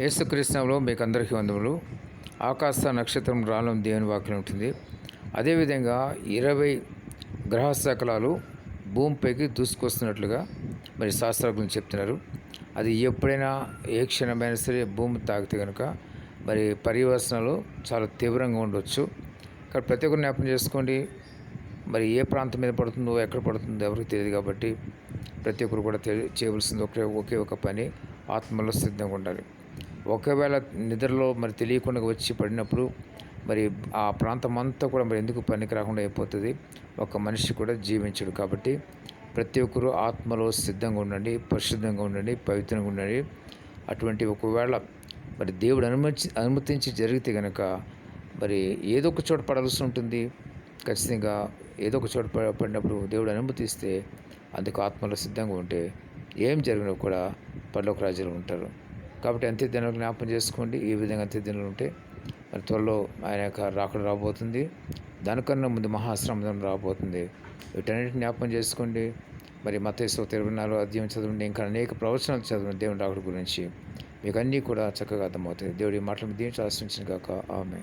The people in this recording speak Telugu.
యేసుకృష్ణంలో మీకు అందరికీ వందములు. ఆకాశ నక్షత్రం రాలం దేవుని వాక్యం ఉంటుంది. అదేవిధంగా ఇరవై గ్రహ శకలాలు భూమిపైకి దూసుకొస్తున్నట్లుగా మరి శాస్త్రజ్ఞులు చెప్తున్నారు. అది ఎప్పుడైనా ఏ క్షణమైనా సరే భూమి తాకితే కనుక మరి పర్యవసనలు చాలా తీవ్రంగా ఉండొచ్చు. ఇక్కడ ప్రతి ఒక్కరు జ్ఞాపకం చేసుకోండి. మరి ఏ ప్రాంతం మీద పడుతుందో ఎక్కడ పడుతుందో ఎవరికి తెలియదు కాబట్టి ప్రతి ఒక్కరు కూడా తెలి చేయవలసింది ఒకే ఒకే ఒక పని ఆత్మలో సిద్ధంగా ఉండాలి. ఒకవేళ నిద్రలో మరి తెలియకుండా వచ్చి పడినప్పుడు మరి ఆ ప్రాంతం అంతా కూడా మరి ఎందుకు పనికి రాకుండా అయిపోతుంది? ఒక మనిషి కూడా జీవించడు కాబట్టి ప్రతి ఒక్కరూ ఆత్మలో సిద్ధంగా ఉండండి పరిశుద్ధంగా ఉండండి పవిత్రంగా ఉండండి. అటువంటి ఒకవేళ మరి దేవుడు అనుమతి అనుమతించి జరిగితే కనుక మరి ఏదో ఒక చోట పడాల్సి ఉంటుంది. ఖచ్చితంగా ఏదో ఒక చోట పడినప్పుడు దేవుడు అనుమతిస్తే అందుకు ఆత్మలో సిద్ధంగా ఉంటే ఏం జరిగినా కూడా పర్లోక రాజులు ఉంటారు. కాబట్టి అంత్య దినాలు జ్ఞాపకం చేసుకోండి. ఈ విధంగా అంత్య దినాలు ఉంటే మరి త్వరలో ఆయన యొక్క రాకడ రాబోతుంది. దానికన్నా ముందు మహాశ్రమం రాబోతుంది. వీటన్నిటిని జ్ఞాపకం చేసుకోండి. మరి మతేశ్వర ఇరవై నాలుగు అధ్యయనం చదవండి. ఇంకా అనేక ప్రవచనాలు చదవండి. దేవుని రాకడ గురించి. మీకు అన్నీ కూడా చక్కగా అర్థమవుతాయి. దేవుడి మాటలు దీనికి ఆశ్రయించిన కాక ఆమె